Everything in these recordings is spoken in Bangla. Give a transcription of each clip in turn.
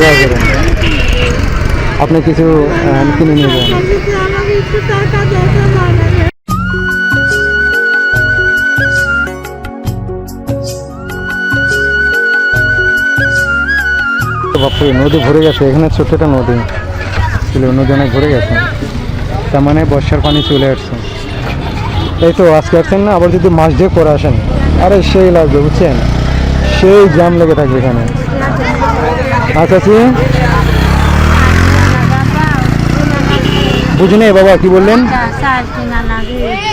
দোয়া করেন আপনি কিছু কিনে নিয়ে বাপরে, নদী ভরে গেছে, এখানে ছোট্ট একটা নদী। ছিল নদী অনেক ভরে গেছে। তার মানে বর্ষার পানি চলে আসছে। এই তো, আজকে আসছেন না, আবার যদি মাছ দিয়ে করে আসেন। আরে, সেই লাগবে, বুঝছেন? সেই জ্যাম লেগে থাকবে এখানে। আচ্ছা আছি বুঝিনি বাবা, কি বললেন?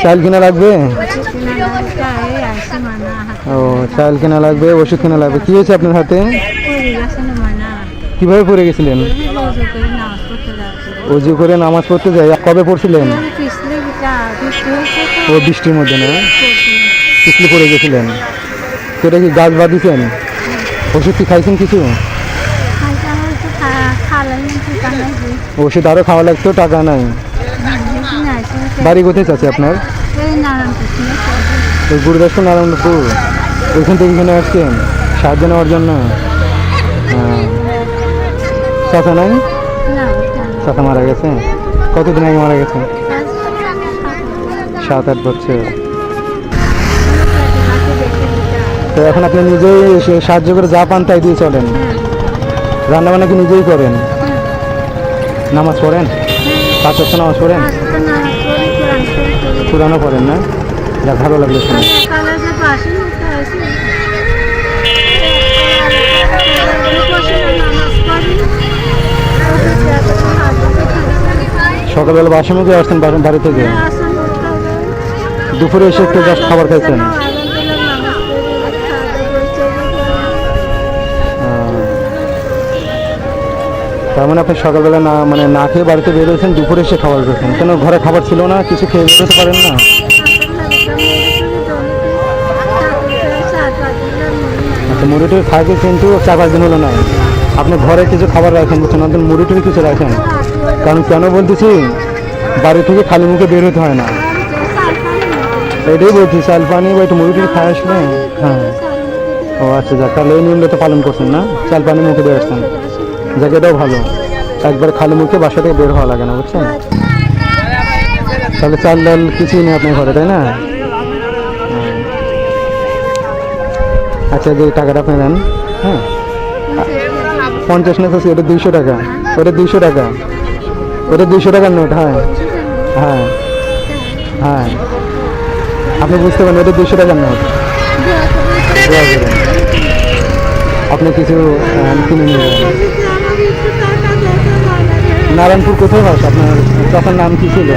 চাল কিনা লাগবে? ও, চাল কিনা লাগবে, ওষুধ কিনা লাগবে। কি হয়েছে আপনার হাতে? কীভাবে পড়ে গেছিলেন? রোজ করে নামাজ পড়তে যাই কবে পড়ছিলেন? ও, বৃষ্টির মধ্যে না? পিছলে পড়ে গেছিলেন। এটা কি গাছ বাঁধিয়েছেন ওষুধ কি খাইছেন কিছু খাইতে আমার একটু খালাই ঠিকা নাই ওষুধ আরও খাওয়া লাগতো, টাকা নাই। বাড়ি কোথায় আছে আপনার? গুরুদাসপুর, নারায়ণপুর। ওইখান থেকে এখানে আসছেন? সাহায্য নেওয়ার জন্য? হ্যাঁ। চাচা নাই? চাচা মারা গেছে? কতদিন আগে মারা গেছে? সাত আট বছর। তো এখন আপনি নিজেই সাহায্য করে যা পান তাই দিয়ে চলেন। রান্না বান্না কি নিজেই করেন? নামাজ পড়েন? পাঁচ ওয়াক্ত নামাজ পড়েন? পুরানো পড়েন না? যা ভালো লাগল শুনে। সকালবেলা বাসা মধ্যে আসছেন বাড়ি থেকে দুপুরে এসে একটু জাস্ট খাবার খাইছেন? তার মানে আপনি সকালবেলা না মানে না খেয়ে বাড়িতে বেরোয়েছেন দুপুরে এসে খাবার খেয়েছেন। কেন ঘরে খাবার ছিল না, কিছু খেয়ে বেরোতে পারেন না? আচ্ছা মুড়িটুরি থাকে কিন্তু চার পাঁচ দিন হলো না আপনি ঘরে কিছু খাবার রাখেন, বুঝছেন? আপনি মুড়িটুরি কিছু রাখেন। কারণ কেন বলতেছি, বাড়ি থেকে খালি মুখে বের হতে হয় না। এটাই বলছি, চাল পানি বা একটু মুড়িটুরি খাই আসবে হ্যাঁ। ও আচ্ছা যাক, তাহলে এই নিয়মটা তো পালন করছেন না? চাল পানি মুখে দিয়ে আসছেন। এটাও ভালো। একবার খালি মুখে বাসা থেকে বের হওয়া লাগে না বুঝছেন? তাহলে চাল ডাল কিছুই নেই আপনার ঘরে তাই না? আচ্ছা যে টাকাটা আপনি নেন হ্যাঁ? পঞ্চাশ না আছে ওটা দুইশো টাকা। ওটা দুইশো টাকা। ওটা দুইশো টাকার নোট হ্যাঁ। হ্যাঁ। হ্যাঁ। আপনি বুঝতে পারেন ওটা দুইশো টাকার নোট। আপনি কিছু কিনে নিয়ে নারায়ণপুর কোথায় বাস আপনার তখন নাম কি ছিল?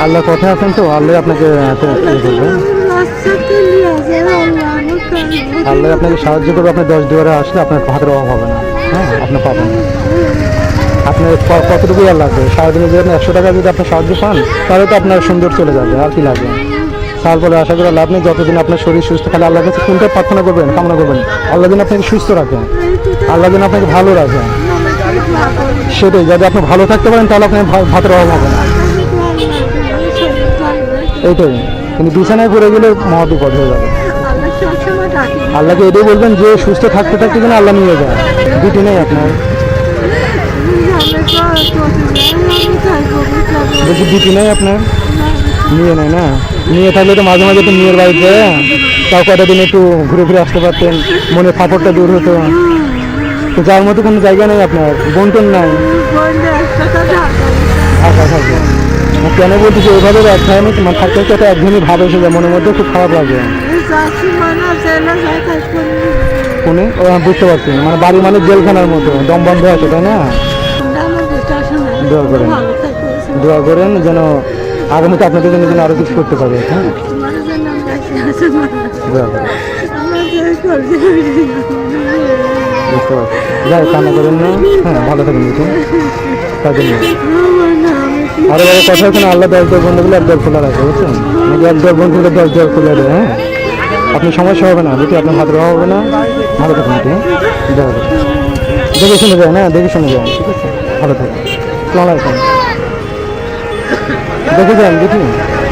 আল্লাহ কথা আছেন তো? আল্লাহ আপনাকে আল্লাহ আপনাকে সাহায্য করবে। আপনার দশ দুয়ারে আসলে আপনার হাতের অভাব হবে না। হ্যাঁ আপনি পাবেন। আপনার ক- কতটুকু আর লাগবে সারাদিনে যদি একশো টাকা যদি আপনার সাহায্য পান, তাহলে তো আপনার সুন্দর চলে যাবে, আর কি লাগবে? তারপরে আশা করা লাভ নেই। যতদিন আপনার শরীর সুস্থ খালি আল্লাহর কাছে কোনটা প্রার্থনা করবেন, কামনা করবেন? আল্লাহ দিন আপনাকে সুস্থ রাখেন। আল্লাহ দিন আপনাকে ভালো রাখেন। সেটাই, যদি আপনি ভালো থাকতে পারেন, তাহলে আপনার ভা- ভাতের অভাব হবে না। এইটাই। কিন্তু বিছানায় পড়ে গেলে মহাবিপদ হয়ে যাবে। আল্লাহকে এটাই বলবেন যে, সুস্থ থাকতে থাকতে যেন আল্লাহ নিয়ে যায়। দুটি নেই আপনার। বলছি দুটি নেই আপনার? নিয়ে নেয় না? নিয়ে থাকলে তো মাঝে মাঝে তো মেয়ের বাড়িতে। তাও কটা দিন একটু ঘুরে ফিরে আসতে পারতেন মনে ফাপড়টা দূর হতো। তো যার মতো কোনো জায়গা নেই আপনার? বন্টন নাই? আচ্ছা আচ্ছা আচ্ছা। না, কেন বলতেছি ওইভাবে মানে থাকতে থাকতে একটা একঘেয়েমি ভাব এসে যায় মনের মধ্যে খুব খারাপ লাগে। কোনে ও হ্যাঁ, বুঝতে পারছি। মানে বাড়ি মানে জেলখানার মতো দম বন্ধ আছে তাই না? দোয়া করেন। দোয়া করেন যেন আগামীতে আপনাদের জন্য যেন আরও কিছু করতে পারে হ্যাঁ? বুঝতে পারছি। যাই কান্না করেন না। হ্যাঁ ভালো থাকেন, বুঝুন। তার জন্য। আরও বড় কথা হচ্ছে আল্লাহ দশ দশ বন্ধুগুলো এক দর খোলা রাখে, বুঝছেন? নাকি এক দর বন্ধু হলে দশ দর খুলে দেয় হ্যাঁ? আপনি সমস্যা হবে না বুঝছি আপনার হাতের অভাব হবে না। ভালো থাকুন বুঝি হ্যাঁ দেখে শুনে যান হ্যাঁ দেখে শুনে যান, ঠিক আছে? ভালো থাকুন। সালাম আলাইকুম দেখে যান বুঝি